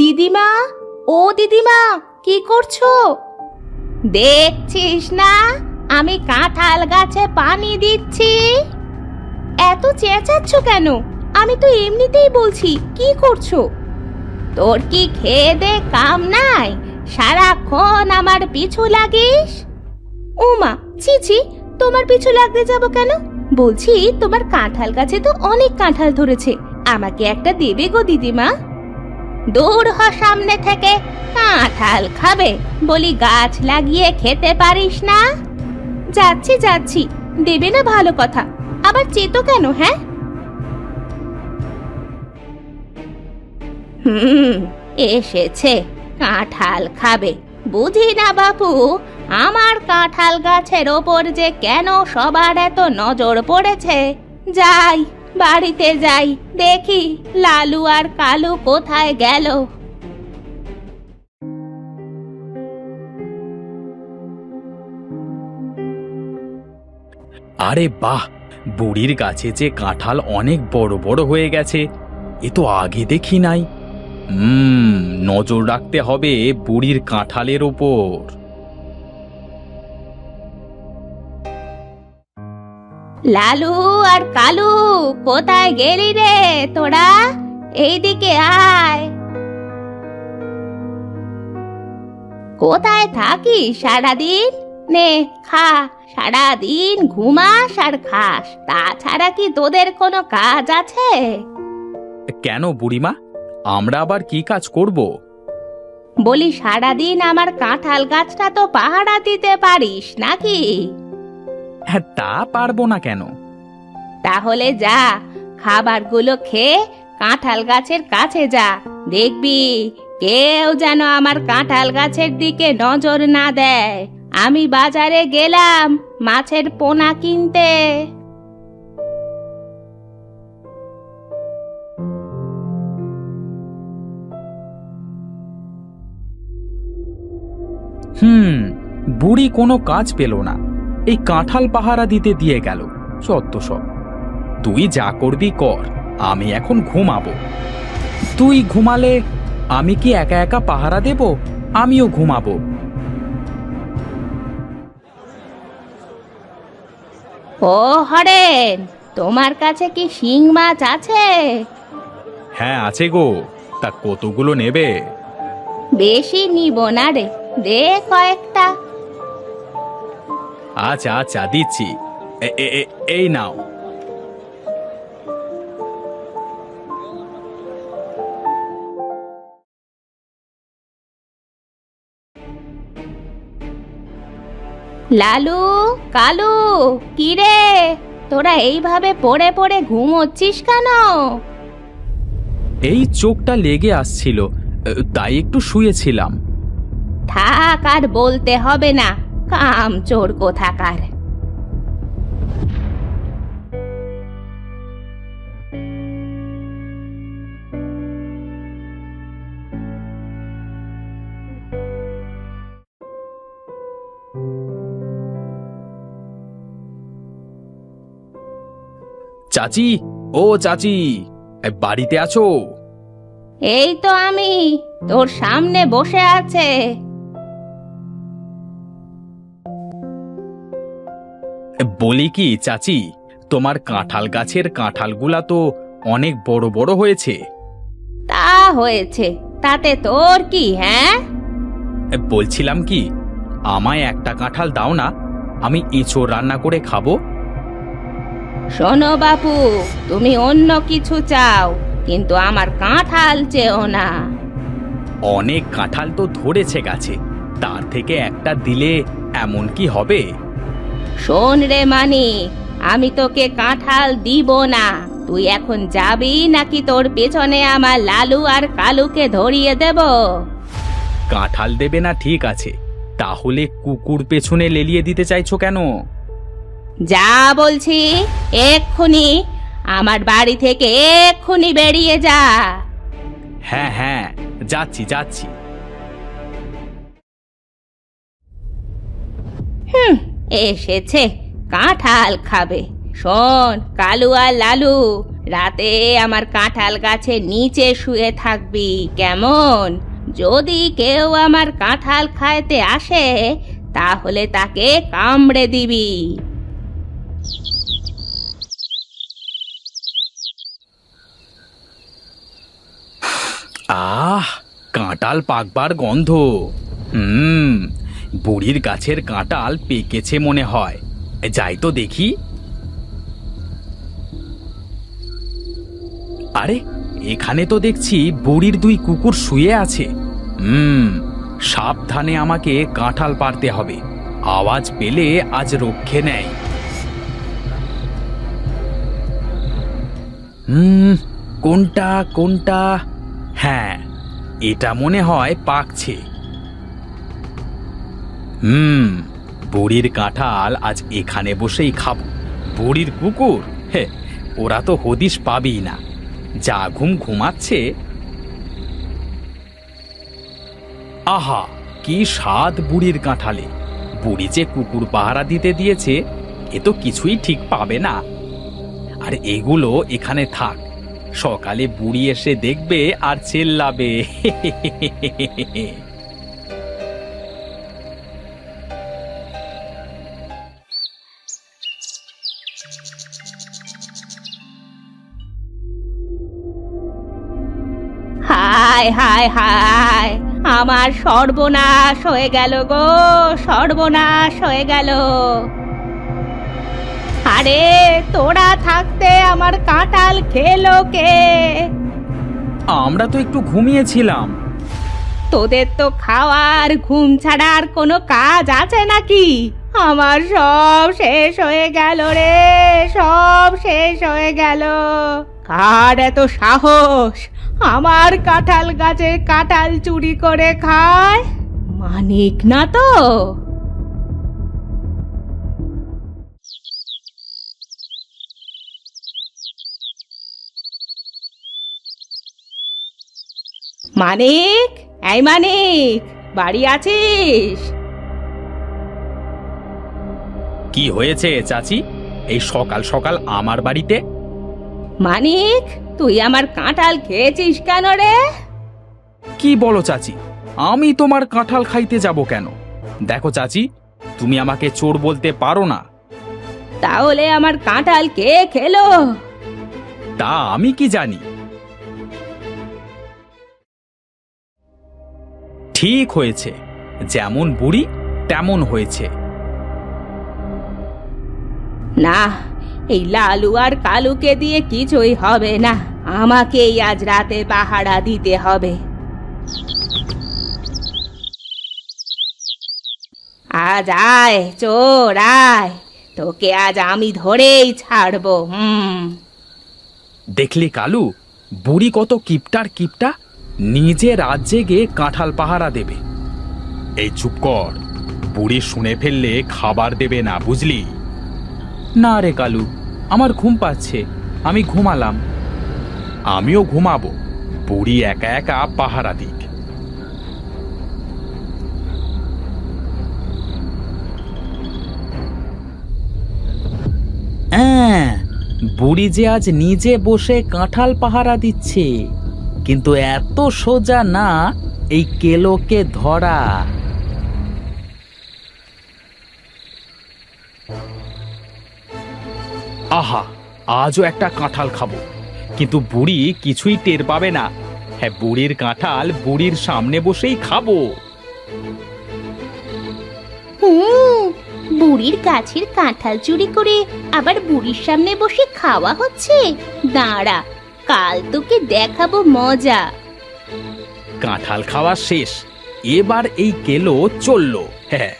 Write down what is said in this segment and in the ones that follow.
দিদিমা? ও দিদিমা, কি করছ? দেখছিস না? আমি কাঁঠাল গাছে পানি দিচ্ছি। এত চেঁচাচ্ছ কেন? আমি তো এমনিতেই বলছি, কি করছ? তোর কি খেয়ে দে কাম নাই? সারাক্ষণ আমার পিছু লাগিস? ওমা ছি ছি, তোমার পিছু লাগতে যাব কেন? বলছি, তোমার কাঁঠাল গাছে তো অনেক কাঁঠাল ধরেছে। আমাকে একটা দেবে গো দিদিমা। দূর হ সামনে থেকে। কাঁঠাল খাবে বলি গাছ লাগিয়ে খেতে পারিস না? যাচ্ছি যাচ্ছি। দেবে না ভালো কথা। আবার চেতো কেন হ্যাঁ? হুম, এসেছে। কাঁঠাল খাবে। বুঝি না বাপু, আমার কাঁঠাল গাছের ওপর যে কেন সবার এত নজর পড়েছে? যাই। বাড়িতে যাই, দেখি লালু আর কালু কোথায় গেল। আরে বাহ, বুড়ির গাছে যে কাঁঠাল অনেক বড় বড় হয়ে গেছে, এ তো আগে দেখি নাই। হুম, নজর রাখতে হবে বুড়ির কাঁঠালের ওপর। লালু আর কালু কোথায় গেলি রে তোরা? এইদিকে আয়। কোথায় থাকিস সারাদিন? নে খা। সারাদিন ঘুমাস আর খাস। তাছাড়া কি তোদের কোনো কাজ আছে? কেন বুড়িমা? আমরা আবার কি কাজ করব? বলি সারাদিন আমার কাঁঠাল গাছটা তো পাহারা দিতে পারিস নাকি? হ্যাঁ তা পারব না কেন? তাহলে যা খাবারগুলো খেয়ে কাঁঠাল গাছের কাছে যা। দেখবি কেউ যেন আমার কাঁঠাল গাছের দিকে নজর না দেয়। আমি বাজারে গেলাম মাছের পোনা কিনতে। হুম বুড়ি কোনো কাজ পেল না। এই কাঁঠাল পাহারা দিতে দিয়ে গেল। চত্ব সব। তুই যা করবি কর আমি এখন ঘুমাবো। তুই ঘুমালে আমি কি একা একা পাহারা দেব? আমিও ঘুমাবো। ও হরেন তোমার কাছে কি শিং মাছ আছে? হ্যাঁ আছে গো। তা কতগুলো নেবে? বেশি নিব না রে দে কয়েকটা। আচ্ছা আচ্ছা দিচ্ছি। এই নাও। লালু কালু কিরে? তোরা এইভাবে পড়ে পড়ে ঘুমোচ্ছিস কেন? এই চোখটা লেগে আসছিল তাই একটু শুয়েছিলাম। থাক আর বলতে হবে না। কাম চোর কোথাকার? চাচি ও চাচি বাড়িতে আছো? এই তো আমি তোর সামনে বসে আছে। বলি কি চাচি? তোমার কাঁঠাল গাছের কাঁঠালগুলা তো অনেক বড় বড় হয়েছে। তা হয়েছে তাতে তোর কি হ্যাঁ? বলছিলাম কি আমায় একটা কাঁঠাল দাও না আমি এঁচোড় রান্না করে খাব। শোনো বাপু তুমি অন্য কিছু চাও কিন্তু আমার কাঁঠাল চেও না। অনেক কাঁঠাল তো ধরেছে গাছে তার থেকে একটা দিলে এমন কি হবে? শোন রে মানি আমি তোকে কাঁঠাল দিব না। তুই এখন যাবি নাকি তোর পেছনে আমার লালু আর কালুকে ধরিয়ে দেব? কাঁঠাল দেবে না ঠিক আছে। তাহলে কুকুর পেছনে লেলিয়ে দিতে চাইছো কেন? যা বলছি এক্ষুনি আমার বাড়ি থেকে এক্ষুনি বেরিয়ে যা। হ্যাঁ হ্যাঁ যাচ্ছি যাচ্ছি। এসেছে, কাঁঠাল খাবে। শোন, কালু আর লালু, রাতে আমার কাঁঠাল গাছের নিচে শুয়ে থাকবি, কেমন? যদি কেউ আমার কাঁঠাল খাইতে আসে, তাহলে তাকে কামড়ে দিবি। আহ কাঁটাল পাকবার গন্ধ। হুম বুড়ির গাছের কাঁটাল পেকেছে মনে হয়। যাই তো দেখি। আরে, এখানে তো দেখছি বুড়ির দুই কুকুর শুয়ে আছে। হুম, সাবধানে আমাকে কাঁঠাল পারতে হবে। আওয়াজ পেলে আজ রক্ষে নেয়। হুম, কোনটা কোনটা? হ্যাঁ এটা মনে হয় পাকছে। হুম, বুড়ির কাঁঠাল আজ এখানে বসেই খাব। বুড়ির কুকুর, হে, ওরা তো হদিশ পাবেই না। যা ঘুম ঘুমাচ্ছে। আহা, কি স্বাদ বুড়ির কাঁঠালে। বুড়ি যে কুকুর পাহারা দিতে দিয়েছে, এ তো কিছুই ঠিক পাবে না। আর এগুলো এখানে থাক, সকালে বুড়ি এসে দেখবে আর চেল্লাবে। হায় হায় হায়। আমার সর্বনাশ হয়ে গেল গো সর্বনাশ হয়ে গেল। আরে তোরা থাকতে আমার কাঁটাল খেলো কে? আমরা তো একটু ঘুমিয়েছিলাম। তোদের তো খাওয়ার ঘুম ছাড়া আর কোনো কাজ আছে নাকি? আমার সব শেষ হয়ে গেল রে সব শেষ হয়ে গেল। কার এত সাহস? আমার কাঁঠাল গাছের কাঁঠাল চুরি করে খায়। মানিক না তো? মানিক এই মানিক বাড়ি আছিস? কি হয়েছে চাচি? এই সকাল সকাল আমার বাড়িতে? মানিক তুই আমার কাঁঠাল খেয়েছিস কেন রে? কি বলো চাচি? আমি তোমার কাঁঠাল খাইতে যাব কেন? দেখো চাচি তুমি আমাকে চোর বলতে পারো না। তাহলে আমার কাঁঠাল কে খেলো? তা আমি কি জানি? ঠিক হয়েছে যেমন বুড়ি তেমন হয়েছে। না এই লালু আর কালুকে দিয়ে কিছুই হবে না। আমাকেই আজ রাতে পাহারা দিতে হবে। আজ আয়, চোর, আয়। তোকে আজ আমি ধরেই ছাড়বো, হুম। দেখলি কালু, বুড়ি কত কিপটার কিপটা, নিজে রাত জেগে কাঁঠাল পাহারা দেবে। এই চুপ কর, বুড়ি শুনে ফেললে খাবার দেবে না, বুঝলি? না রে কালু আমার ঘুম পাচ্ছে। আমি ঘুমালাম। আমিও ঘুমাবো। বুড়ি একা একা পাহারা দিক। হ্যাঁ বুড়ি যে আজ নিজে বসে কাঁঠাল পাহারা দিচ্ছে। কিন্তু এত সোজা না এই কেলোকে ধরা। আহা আজও একটা কাঁঠাল খাব। কিন্তু বুড়ি কিছুই টের পাবে না। হ্যাঁ বুড়ির কাঁঠাল বুড়ির সামনে বসেই খাব। হুম বুড়ির গাছের কাঁঠাল চুরি করে আবার বুড়ির সামনে বসে খাওয়া হচ্ছে? দাঁড়া কাল তোকে দেখাবো মজা। কাঁঠাল খাওয়া শেষ। এবার এই কেলো চলল। হ্যাঁ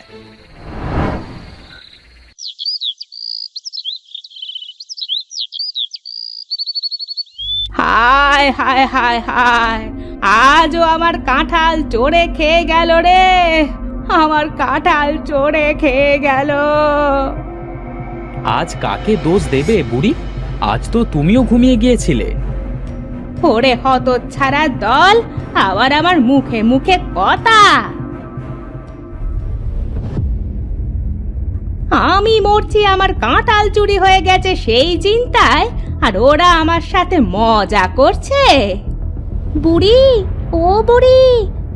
হায় হায় হায় হায়। আজও আমার কাঁঠাল চড়ে খেয়ে গেল রে। আমার কাঁঠাল চড়ে খেয়ে গেল। আজ কাকে দোষ দেবে বুড়ি? আজ তো তুমিও ঘুমিয়ে গিয়েছিলে। ওরে হত ছাড়া দল আবার আমার মুখে মুখে কথা। আমি মরছি আমার কাঁঠাল চুরি হয়ে গেছে সেই চিন্তায় আর ওরা আমার সাথে মজা করছে। বুড়ি ও বুড়ি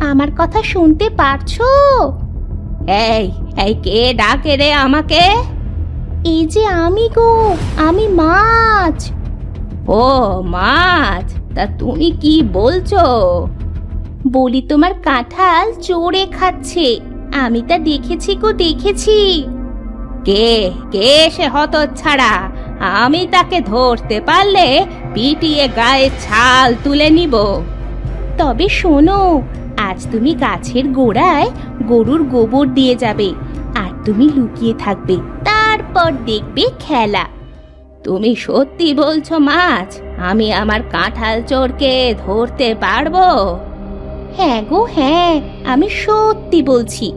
আমার কথা শুনতে পারছ? এই এই কে ডাকে রে আমাকে? এই যে আমি গো আমি মাছ। ও মাছ? তা তুমি কি বলছো? বলি তোমার কাঁঠাল চোরে খাচ্ছে আমি তা দেখেছি গো দেখেছি। কে কে সে হত ছাড়া আমি তাকে ধরতে পারলে পিটিয়ে গায়ে ছাল তুলে নিব। তবে শোনো, আজ তুমি গাছের গোড়ায় গরুর গোবর দিয়ে যাবে আর তুমি লুকিয়ে থাকবে, তারপর দেখবে খেলা। তুমি সত্যি বলছো, মাছ, আমি আমার কাঁঠাল চোরকে ধরতে পারব? হ্যাঁ গো হ্যাঁ আমি সত্যি বলছি।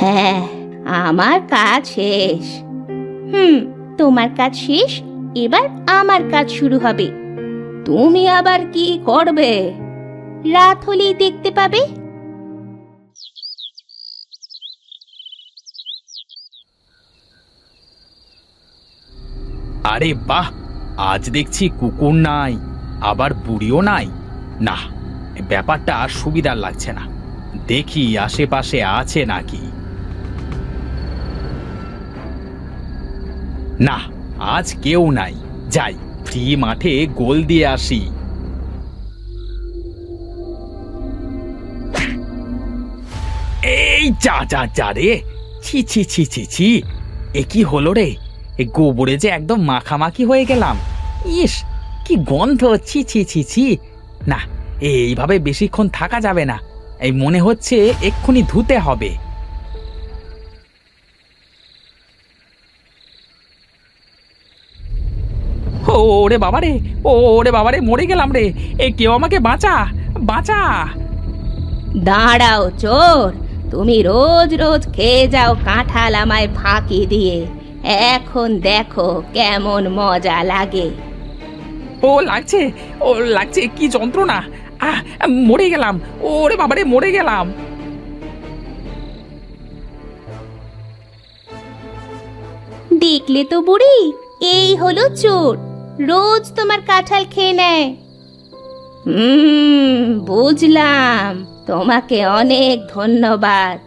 হ্যাঁ আমার কাজ শেষ। হুম, তোমার কাজ শেষ? এবার আমার কাজ শুরু হবে। তুমি আবার কি করবে? রাত হলেই দেখতে পাবে। আরে বাহ, আজ দেখছি কুকুর নাই, আবার বুড়িও নাই। না ব্যাপারটা আর সুবিধার লাগছে না। দেখি আশেপাশে আছে নাকি। না, আজ কেউ নাই। যাই, ফ্রি মাঠে গোল দিয়ে আসি। এই যা যা যা রে। ছি ছি ছি ছি ছি। এ কি হলো রে? এ গোবরে যে একদম মাখামাখি হয়ে গেলাম। ইস, কি গন্ধ। ছি ছি ছি ছি। না, এইভাবে বেশিক্ষণ থাকা যাবে না। এই মনে হচ্ছে এক্ষুনি ধুতে হবে। ওরে বাবা রে ওরে বাবা রে মরে গেলাম রে। এ কেউ আমাকে বাঁচা বাঁচা। দাঁড়াও চোর তুমি রোজ রোজ খেয়ে যাও কাঁঠাল আমায় ফাঁকি দিয়ে। এখন দেখো কেমন মজা লাগে। ও লাগছে ও লাগছে কি যন্ত্রণা। আহ মরে গেলাম ওরে বাবারে মরে গেলাম। দেখলে তো বুড়ি এই হলো চোর। রোজ তোমার কাঁঠাল খেয়ে নেয়। হুম বুঝলাম। তোমাকে অনেক ধন্যবাদ।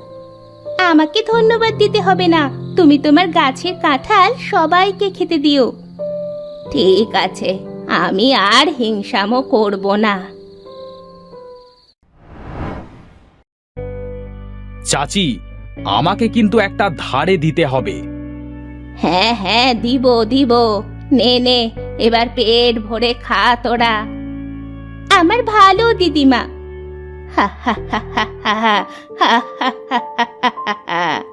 আমাকে ধন্যবাদ দিতে হবে না। তুমি তোমার গাছের কাঁঠাল সবাইকে খেতে দিও। ঠিক আছে আমি আর হিংসামো করব না। চাচি আমাকে কিন্তু একটা ধারে দিতে হবে। হ্যাঁ হ্যাঁ দিব দিব। নে নে এবার পেট ভরে খা তোরা আমার ভালো দিদিমা হা হা হা হা হা হা হা হা হা